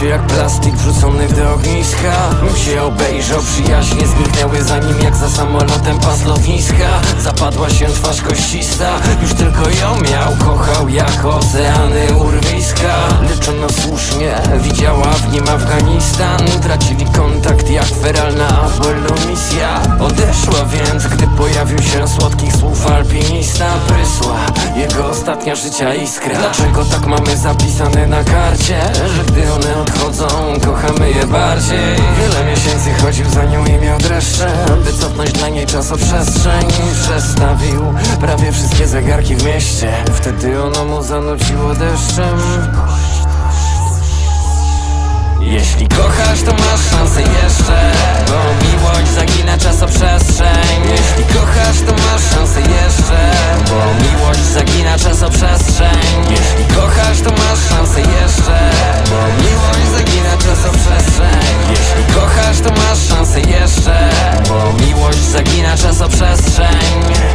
się jak plastik wrzucony do ogniska. Nim się obejrzał, przyjaźnie zniknęły za nim jak za samolotem pas lotniska Zapadła się twarz koścista, już tylko ją miał Kochał jak oceany urwiska. Leczono słusznie, widziała w nim Afganistan. Tracili kontakt jak feralna Apollo misja. Odeszła więc, gdy pojawił się słodkich słów alpinista. Prysła jego ostatnia życia iskra. Dlaczego tak mamy zapisane na karcie? Że gdy one odchodzą, kochamy je bardziej? Wiele miesięcy chodził za nią i miał dreszcze. By cofnąć dla niej czasoprzestrzeń Przestawił prawie wszystkie zegarki w mieście. Wtedy ono mu zanuciło deszczem przestrzeń.